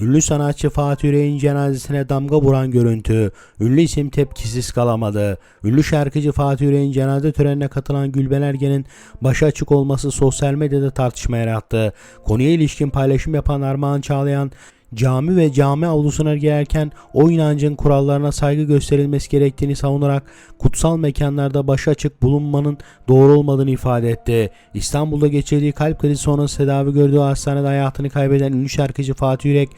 Ünlü sanatçı Fatih Yüreğin cenazesine damga vuran görüntü. Ünlü isim tepkisiz kalamadı. Ünlü şarkıcı Fatih Yüreğin cenaze törenine katılan Gülben Ergen'in başı açık olması sosyal medyada tartışma yarattı. Konuya ilişkin paylaşım yapan Armağan Çağlayan, cami ve cami avlusuna girerken o inancın kurallarına saygı gösterilmesi gerektiğini savunarak kutsal mekanlarda başı açık bulunmanın doğru olmadığını ifade etti. İstanbul'da geçirdiği kalp krizi sonrası tedavi gördüğü hastanede hayatını kaybeden ünlü şarkıcı Fatih Yürek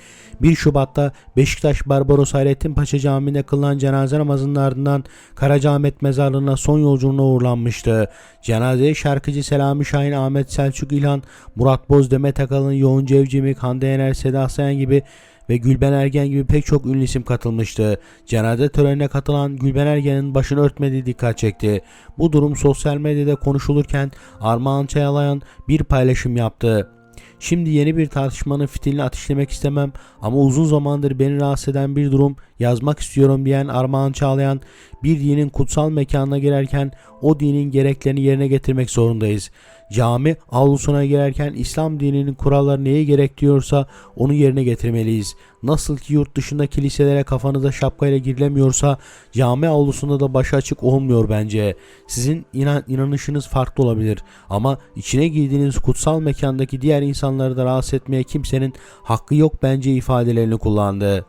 1 Şubat'ta Beşiktaş Barbaros Hayrettin Paşa Camii'nde kılınan cenaze namazının ardından Karacaahmet mezarlığına son yolculuğuna uğurlanmıştı. Cenazeye şarkıcı Selami Şahin, Ahmet Selçuk İlhan, Murat Boz, Demet Akalın, Yoğun Cevcimik, Hande Yener, Seda Sayan gibi ve Gülben Ergen gibi pek çok ünlü isim katılmıştı. Cenaze törenine katılan Gülben Ergen'in başını örtmediği dikkat çekti. Bu durum sosyal medyada konuşulurken Armağan Çağlayan bir paylaşım yaptı. Şimdi yeni bir tartışmanın fitilini ateşlemek istemem ama uzun zamandır beni rahatsız eden bir durum yazmak istiyorum diyen Armağan Çağlayan bir dinin kutsal mekanına girerken o dinin gereklerini yerine getirmek zorundayız. Cami avlusuna girerken İslam dininin kuralları neyi gerektiriyorsa onu yerine getirmeliyiz. Nasıl ki yurt dışında kiliselere kafanıza şapkayla girilemiyorsa cami avlusunda da başı açık olmuyor bence. Sizin inan inanışınız farklı olabilir ama içine girdiğiniz kutsal mekandaki diğer insanları da rahatsız etmeye kimsenin hakkı yok bence ifadelerini kullandı.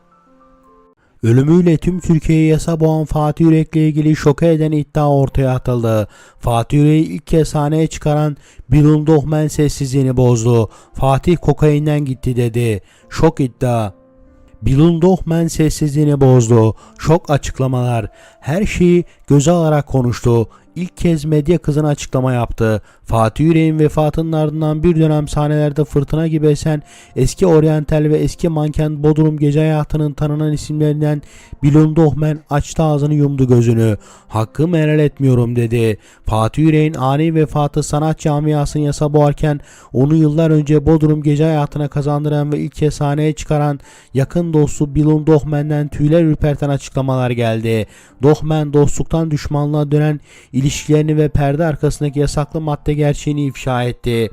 Ölümüyle tüm Türkiye'yi yasa boğan Fatih Yürek'le ilgili şoke eden iddia ortaya atıldı. Fatih Yürek'i ilk kez sahneye çıkaran Bilun Dohmen sessizliğini bozdu. Fatih kokainden gitti dedi. Şok iddia. Bilun Dohmen sessizliğini bozdu. Şok açıklamalar. Her şeyi göze alarak konuştu. İlk kez medya kızına açıklama yaptı. Fatih Yüreğin vefatının ardından bir dönem sahnelerde fırtına gibi esen eski oryantal ve eski manken Bodrum gece hayatının tanınan isimlerinden Bilun Dohmen açtı ağzını yumdu gözünü. Hakkımı helal etmiyorum dedi. Fatih Yüreğin ani vefatı sanat camiasını yasa boğarken onu yıllar önce Bodrum gece hayatına kazandıran ve ilk kez sahneye çıkaran yakın dostu Bilun Dohmen'den tüyler ürperten açıklamalar geldi. Dohmen dostluktan düşmanlığa dönen ilişkilerini ve perde arkasındaki yasaklı madde gerçeğini ifşa etti.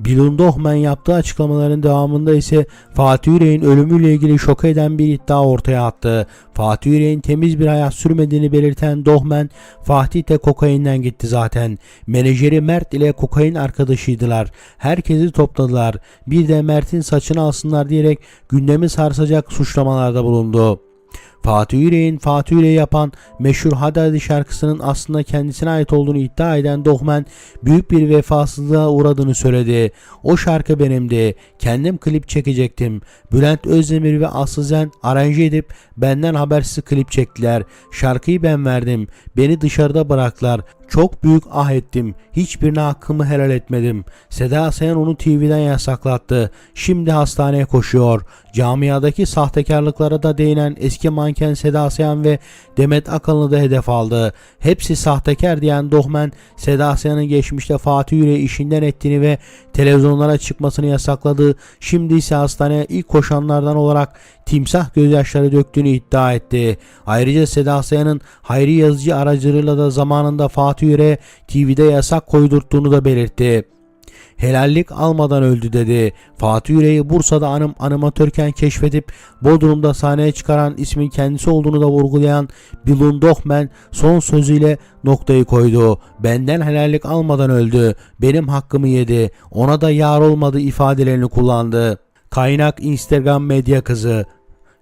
Bilun Dohmen yaptığı açıklamaların devamında ise Fatih Yüreğin ölümüyle ilgili şok eden bir iddia ortaya attı. Fatih Yüreğin temiz bir hayat sürmediğini belirten Dohmen, Fatih de kokainden gitti zaten. Menajeri Mert ile kokain arkadaşıydılar. Herkesi topladılar. Bir de Mert'in saçını alsınlar diyerek gündemi sarsacak suçlamalarda bulundu. Fatih Yüreğin Fatih Yüreği yapan meşhur Hadi şarkısının aslında kendisine ait olduğunu iddia eden Dohmen büyük bir vefasızlığa uğradığını söyledi. O şarkı benimdi. Kendim klip çekecektim. Bülent Özdemir ve Aslı Zen aranje edip benden habersiz klip çektiler. Şarkıyı ben verdim. Beni dışarıda bıraktılar. Çok büyük ah ettim. Hiçbirine hakkımı helal etmedim. Seda Sayan onu TV'den yasaklattı. Şimdi hastaneye koşuyor. Camiadaki sahtekarlıklara da değinen eski manken Seda Sayan ve Demet Akalın'ı da hedef aldı. Hepsi sahtekar diyen Dohmen, Seda Sayan'ın geçmişte Fatih Yüreği işinden ettiğini ve televizyonlara çıkmasını yasakladı. Şimdi ise hastaneye ilk koşanlardan olarak timsah gözyaşları döktüğünü iddia etti. Ayrıca Seda Sayan'ın Hayri Yazıcı aracılığıyla da zamanında Fatih Yüreğe TV'de yasak koydurttuğunu da belirtti helallik almadan öldü dedi. Fatih Yüreği Bursa'da anım animatörken keşfedip Bodrum'da sahneye çıkaran ismin kendisi olduğunu da vurgulayan Bilun Dohmen son sözüyle noktayı koydu. Benden helallik almadan öldü. Benim hakkımı yedi. Ona da yar olmadı ifadelerini kullandı. Kaynak Instagram medya kızı.